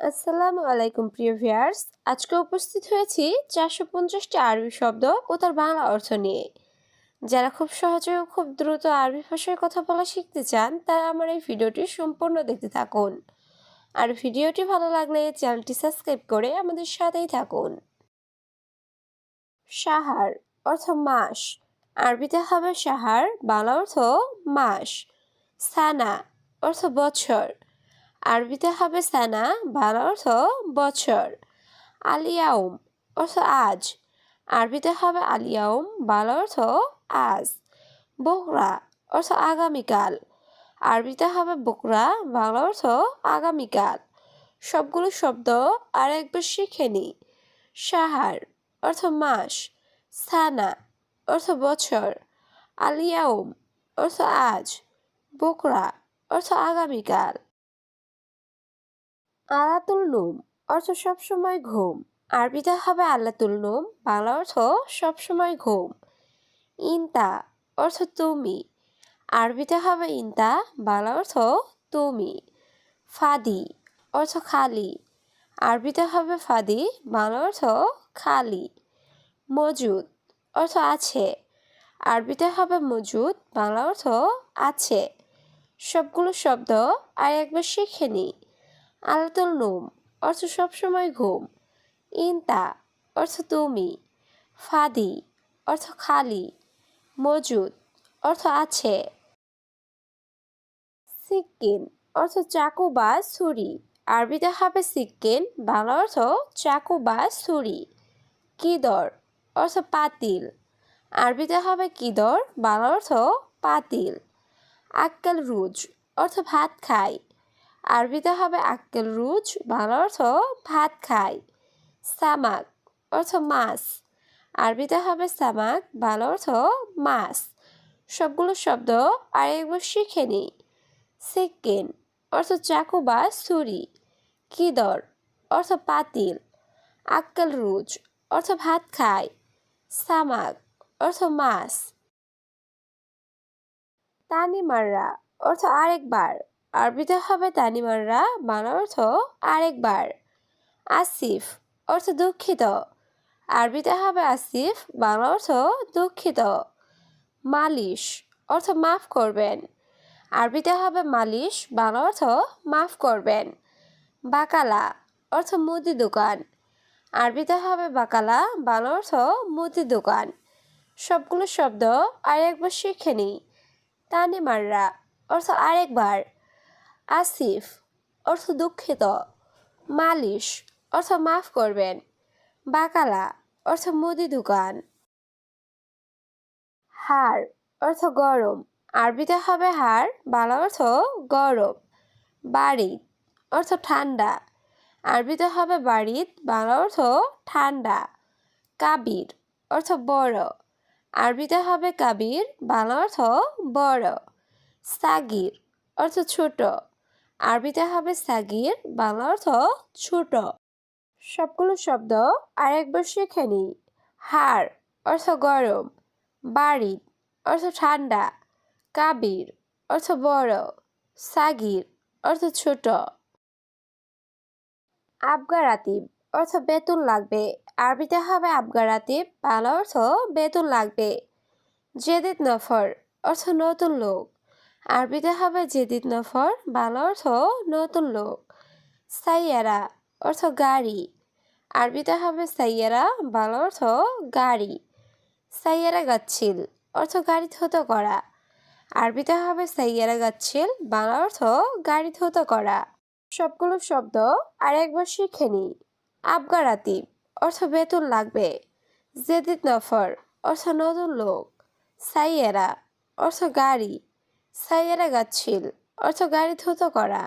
আসসালামু আলাইকুম, প্রিয় ভিয়ার্স আজকে উপস্থিত হয়েছি চারশো পঞ্চাশটি আরবি শব্দ ও তার বাংলা অর্থ নিয়ে। যারা খুব সহজে ও খুব দ্রুত আরবি ভাষায় কথা বলা শিখতে চান, তারা আমার এই ভিডিওটি সম্পূর্ণ দেখতে থাকুন। আর ভিডিওটি ভালো লাগলে চ্যানেলটি সাবস্ক্রাইব করে আমাদের সাথেই থাকুন। সাহার অর্থ মাস। আরবিতে হবে সাহার, বাংলা অর্থ মাস। সানা অর্থ বছর। আরবিতে হবে সানা, বাংলা অর্থ বছর। আলিয়াউম অর্থ আজ। আরবিতে হবে আলিয়াউম, বাংলা অর্থ আজ। বকরা অর্থ আগামীকাল। আরবিতে হবে বকরা, বাংলা অর্থ আগামীকাল। সবগুলো শব্দ আর একবার শিখে নি। সাহার অর্থ মাস। সানা অর্থ বছর। আলিয়াউম অর্থ আজ। বকরা অর্থ আগামীকাল। আলাতুল নুম, অর্থ সবসময় ঘুম। আরবিতে হবে আল্লাতুল নুম, বাংলা অর্থ সবসময় ঘুম। ইনতা, অর্থ তুমি। আরবিতে হবে ইনতা, বাংলা অর্থ তুমি। ফাদি, অর্থ খালি। আরবিতে হবে ফাদি, বাংলা অর্থ খালি। মজুদ, অর্থ আছে। আরবিতে হবে মজুদ, বাংলা অর্থ আছে। সবগুলো শব্দ আর একবার শিখে নিই। আলাতুল নুম অর্থ সবসময় ঘুম। ইন্তা অর্থ তুমি। ফাদি অর্থ খালি। মজুদ অর্থ আছে। সিক্কিন অর্থ চাকু বা ছুরি। আরবিতে হবে সিক্কিন বাংলা অর্থ চাকু বা ছুরি। কিদর, অর্থ পাতিল। আরবিতে হবে কিদর, বাংলা অর্থ পাতিল। আক্কেল রুজ, অর্থ ভাত খাই আরবিতে হবে আক্কেল রুজ, বাংলা অর্থ ভাত খাই। সামাক অর্থ মাছ। আরবিতে হবে সামাক, বাংলা অর্থ মাছ। সবগুলো শব্দ আর একবার শিখে নিই সিক্কিন অর্থ চাকু বা ছুরি। কিদর অর্থ পাতিল। আক্কেল রুজ অর্থ ভাত খায় সামাক অর্থ মাছ। তানিমাররা অর্থ আরেকবার। আরবিতে হবে তানিমাররা বাংলা অর্থ আরেকবার। আসিফ অর্থ দুঃখিত। আরবিতে হবে আসিফ বাংলা অর্থ দুঃখিত। মালিশ অর্থ মাফ করবেন। আরবিতে হবে মালিশ বাংলা অর্থ মাফ করবেন। বাকালা অর্থ মুদি দোকান। আরবিতে হবে বাকালা বাংলা অর্থ মুদি দোকান। সবগুলো শব্দ আর একবার শিখে নিই। তানিমাররা অর্থ আরেকবার। আসিফ, অর্থ দুঃখিত। মালিশ, অর্থ মাফ করবেন। বাকালা, অর্থ মুদি দোকান। হাড় অর্থ গরম। আরবিতে হবে হাড় বাংলা অর্থ গরম। বাড়ি অর্থ ঠান্ডা। আরবিতে হবে বাড়িত, বাংলা অর্থ ঠান্ডা। কাবির, অর্থ বড়। আরবিতে হবে কাবির, বাংলা অর্থ বড়। সাগির, অর্থ ছোট। আরবিতে হবে সাগির, বাংলা অর্থ ছোট। সবগুলো শব্দ আরেকবার শিখে নিই। হাড় অর্থ গরম, বাড়ি অর্থ ঠান্ডা, কাবির অর্থ বড়, সাগির অর্থ ছোট। আবগারাতিব অর্থ বেতন লাগবে, আরবিতে হবে আবগারাতিব বাংলা অর্থ বেতন লাগবে। জেদিদ নফর অর্থ নতুন লোক। আরবিতে হবে জেদিদ নফর, বাংলা অর্থ নতুন লোক। সাইয়ারা অর্থ গাড়ি। আরবিতে হবে সাইয়ারা, বাংলা অর্থ গাড়ি। সাইয়ারা গাচ্ছিল অর্থ গাড়ি ধুত করা। আরবিতে হবে সাইয়ারা গাচ্ছিল, বাংলা অর্থ গাড়ি ধুত করা। সবগুলো শব্দ আর একবার শিখে নিই আবগারাতি অর্থ বেতন লাগবে। জেদিদ নফর অর্থ নতুন লোক। সাইয়েরা অর্থ গাড়ি। সাইয়েরা গাচ্ছিল অর্থ গাড়ি ধুত করা।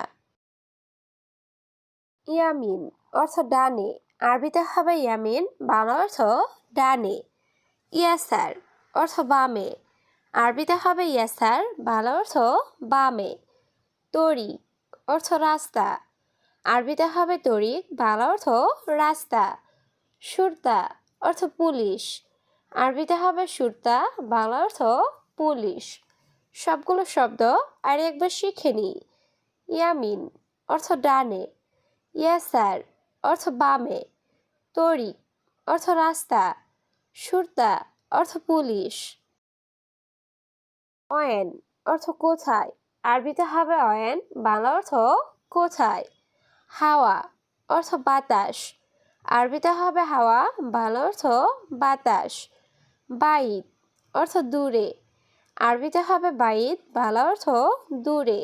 ইয়ামিন, অর্থ ডানে। আরবিতে হবে ইয়ামিন, বাংলা অর্থ ডানে। ইয়াসার, অর্থ বামে। আরবিতে হবে ইয়াসার, বাংলা অর্থ বামে। তরি অর্থ রাস্তা। আরবিতে হবে তরিক, বাংলা অর্থ রাস্তা। সুরতা, অর্থ পুলিশ। আরবিতে হবে সুরতা, বাংলা অর্থ পুলিশ। সবগুলো শব্দ আর একবার শিখে নিই। ইয়ামিন, অর্থ ডানে। ইয়েস স্যার অর্থ বামে। তরিক, অর্থ রাস্তা। সুরতা, অর্থ পুলিশ। অয়েন, অর্থ কোথায়? আরবিতে হবে অয়েন, বাংলা অর্থ কোথায়? হাওয়া, অর্থ বাতাস। আরবিতে হবে হাওয়া, বাংলা অর্থ বাতাস। বাইত, অর্থ দূরে। আরবিতে হবে বাইদ, বাংলা অর্থ দূরে।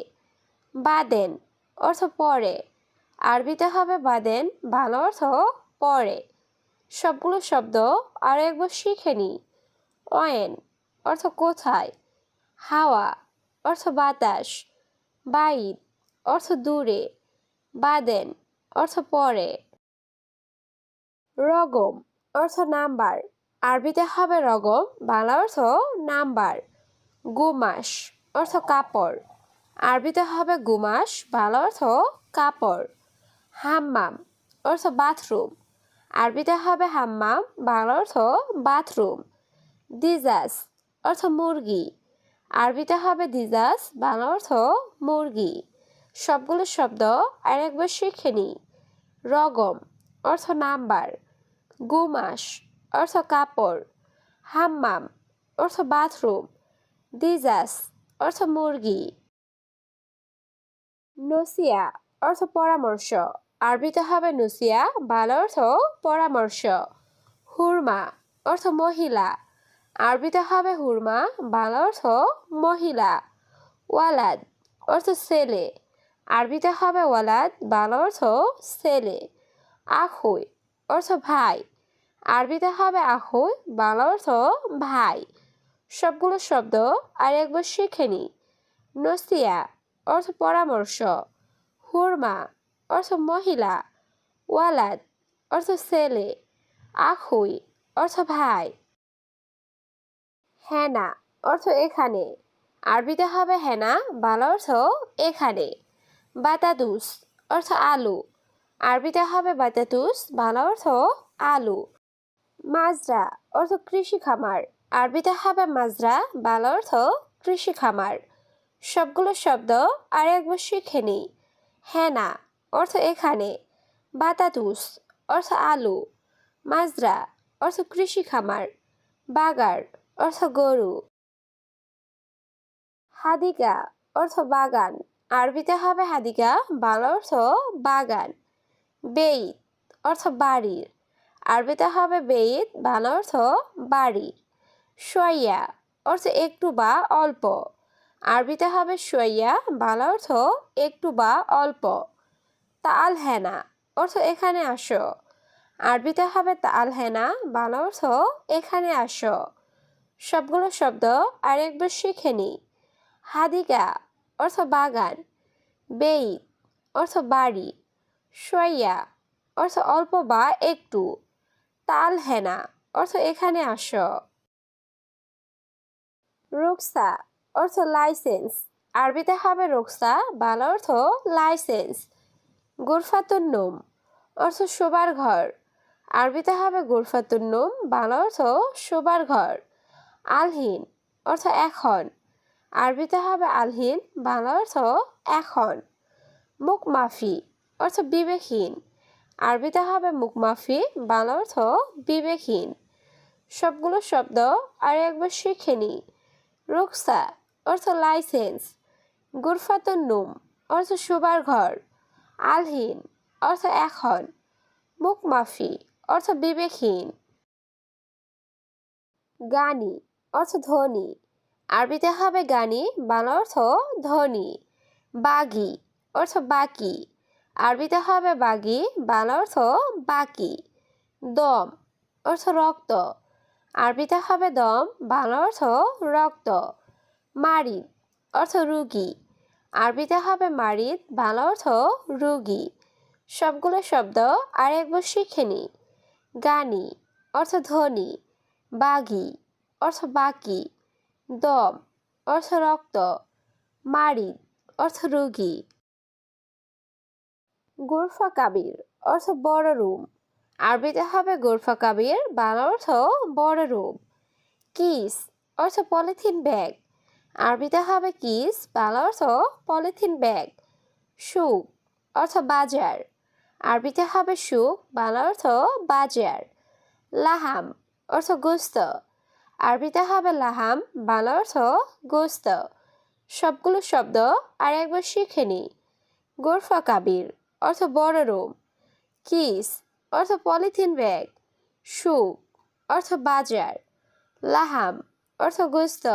বাদেন অর্থ পরে। আরবিতে হবে বাদেন, বাংলা অর্থ পরে। সবগুলো শব্দ আর একবার শিখে নি। অয়েন অর্থ কোথায়? হাওয়া অর্থ বাতাস। বাইত অর্থ দূরে। বাদেন অর্থ পরে। রগম অর্থ নাম্বার। আরবিতে হবে রগম, বাংলা অর্থ নাম্বার। গুমাস, অর্থ কাপড়। আরবিতে হবে গুমাস, ভালো অর্থ কাপড়। হাম্মাম, অর্থ বাথরুম। আরবিতে হবে হাম্মাম বাংলা অর্থ বাথরুম। দিজাস, অর্থ মুরগি। আরবিতে হবে দিজাস বাংলা অর্থ মুরগি। সবগুলো শব্দ আর একবার শিখে নি রগম, অর্থ নাম্বার। গুমাস, অর্থ কাপড়। হাম্মাম, অর্থ বাথরুম। দিজাস, অর্থ মুরগি। নসিয়া, অর্থ পরামর্শ। আরবিতে হবে নুসিয়া, বাংলা অর্থ পরামর্শ। হুরমা, অর্থ মহিলা। আরবিতে হবে হুরমা, বাংলা অর্থ মহিলা। ওয়ালাদ, অর্থ ছেলে। আরবিতে হবে ওয়ালাদ, বাংলা অর্থ ছেলে। আখুই, অর্থ ভাই। আরবিতে হবে আখুই, বাংলা অর্থ ভাই। সবগুলো শব্দ আর একবার শিখে নি। নসিয়া, অর্থ পরামর্শ। হুরমা, অর্থ মহিলা। ওয়ালাদ, অর্থ ছেলে। আখুই, অর্থ ভাই। হেনা, অর্থ এখানে। আরবিতে হবে হেনা, বাংলা অর্থ এখানে। বাতাদুস, অর্থ আলু। আরবিতে হবে বাতাতুস বাংলা অর্থ আলু। মাজরা, অর্থ কৃষি খামার। আরবিতে হবে মাজরা, বাল অর্থ কৃষি খামার। সবগুলো শব্দ আর একবার শিখে নিই। হেনা, অর্থ এখানে। বাতাতুস, অর্থ আলু। মাজরা, অর্থ কৃষি খামার। বাগার, অর্থ গরু। হাদিকা, অর্থ বাগান। আরবিতে হবে হাদিকা, বাংলা অর্থ বাগান। বেইত, অর্থ বাড়ির। আরবিতে হবে বেইত, বাংলা অর্থ বাড়ি সোয়া অর্থ একটু বা অল্প। আরবিতে হবে সোয়া বাংলা অর্থ একটু বা অল্প। তাল হেনা অর্থ এখানে আসো। আরবিতে হবে তাল হেনা বাংলা অর্থ এখানে আসো। সবগুলো শব্দ আরেকবার শিখে নি। হাদিকা অর্থ বাগান। বেইত, অর্থ বাড়ি। সোয়া অর্থ অল্প বা একটু। তাল হেনা অর্থ এখানে আস। রুকসা, অর্থ লাইসেন্স। আরবিতে হবে রুকসা, বাংলা অর্থ লাইসেন্স। গুরফাতুন্নুম অর্থ শোবার ঘর। আরবিতে হবে গুরফাতুন্নুম বাংলা অর্থ শোবার ঘর। আলহীন, অর্থ এখন। আরবিতে হবে আলহীন, বাংলা অর্থ এখন। মুখমাফি, অর্থ বিবেকহীন। আরবিতে হবে মুখমাফি, বাংলা অর্থ বিবেকহীন। সবগুলো শব্দ আর একবার শিখে নি রুকসা অর্থ লাইসেন্স, গুরফাতুন নুম, অর্থ শোবার ঘর, আলহীন, অর্থ এখন মুখমাফি অর্থ বিবেকহীন। গানি, অর্থ ধনী, আরবিতে হবে গানি, বাংলা অর্থ ধনী। বাগি, অর্থ বাকি, আরবিতে হবে বাগি, বাংলা অর্থ বাকি। দম, অর্থ রক্ত আরবিতে হবে দম, বাংলা অর্থ রক্ত। মারিদ অর্থ রুগী। আরবিতে হবে মারিদ বাংলা অর্থ রুগী। সবগুলো শব্দ আর একবার শিখে নি গানি অর্থ ধনী। বাঘি অর্থ বাকি। দম অর্থ রক্ত। মারিদ অর্থ রোগী। গুরফা কাবির অর্থ বড় রুম। আরবিতে হবে গোরফা কাবির, বাংলা অর্থ বড় রুম কিস অর্থ পলিথিন ব্যাগ। আরবিতে হবে কিস, বাংলা অর্থ পলিথিন ব্যাগ। সুক অর্থ বাজার। আরবিতে হবে সুখ, বাংলা অর্থ বাজার। লাহাম অর্থ গোস্ত। আরবিতে হবে লাহাম, বাংলা অর্থ গোস্ত। সবগুলো শব্দ আর একবার শিখে নি। গোরফা কাবির অর্থ বড় রুম কিস অর্থ পলিথিন ব্যাগ সুখ অর্থ বাজার লাহাম অর্থ গোস্ত